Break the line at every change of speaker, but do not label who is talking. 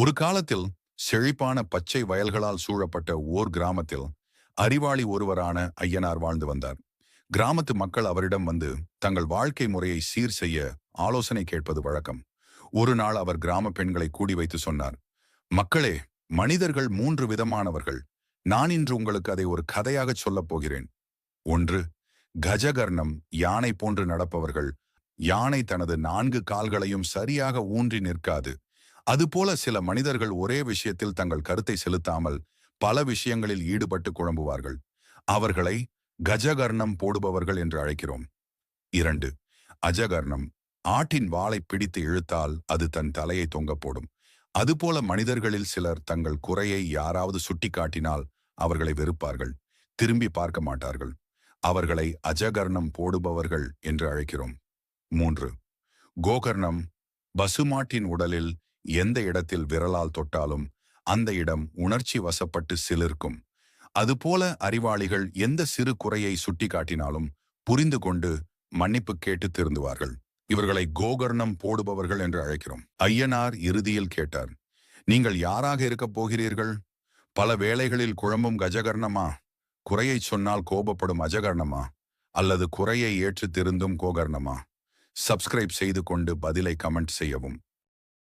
ஒரு காலத்தில் செழிப்பான பச்சை வயல்களால் சூழப்பட்ட ஓர் கிராமத்தில் அறிவாளி ஒருவரான ஐயனார் வாழ்ந்து வந்தார். கிராமத்து மக்கள் அவரிடம் வந்து தங்கள் வாழ்க்கை முறையை சீர் செய்ய ஆலோசனை கேட்பது வழக்கம். ஒரு நாள் அவர் கிராம பெண்களை கூடி வைத்து சொன்னார் மக்களே மனிதர்கள் மூன்று விதமானவர்கள். நான் இன்று உங்களுக்கு அதை ஒரு கதையாகச் சொல்லப் போகிறேன். ஒன்று கஜகர்ணம் யானை போன்று நடப்பவர்கள். யானை தனது நான்கு கால்களையும் சரியாக ஊன்றி நிற்காது. அதுபோல சில மனிதர்கள் ஒரே விஷயத்தில் தங்கள் கருத்தை செலுத்தாமல் பல விஷயங்களில் ஈடுபட்டு குழம்புவார்கள். அவர்களை கஜகர்ணம் போடுபவர்கள் என்று அழைக்கிறோம். இரண்டு அஜகர்ணம். ஆட்டின் வாளை பிடித்து இழுத்தால் அது தன் தலையை தொங்க போடும். அதுபோல மனிதர்களில் சிலர் தங்கள் குறையை யாராவது சுட்டிக்காட்டினால் அவர்களை வெறுப்பார்கள். திரும்பி பார்க்க மாட்டார்கள். அவர்களை அஜகர்ணம் போடுபவர்கள் என்று அழைக்கிறோம். மூன்று கோகர்ணம். பசுமாட்டின் உடலில் எந்த இடத்தில் விரலால் தொட்டாலும் அந்த இடம் உணர்ச்சி வசப்பட்டு சிலிர்க்கும். அதுபோல அறிவாளிகள் எந்த சிறு குறையை சுட்டிக்காட்டினாலும் புரிந்து கொண்டு மன்னிப்பு கேட்டு திருந்துவார்கள். இவர்களை கோகர்ணம் போடுபவர்கள் என்று அழைக்கிறோம். ஐயனார் இறுதியில் கேட்டார் நீங்கள் யாராக இருக்கப் போகிறீர்கள்? பல வேளைகளில் குழம்பும் கஜகர்ணமா? குறையை சொன்னால் கோபப்படும் அஜகர்ணமா? அல்லது குறையை ஏற்று திருந்தும் கோகர்ணமா? சப்ஸ்கிரைப் செய்து கொண்டு பதிலை கமெண்ட் செய்யவும்.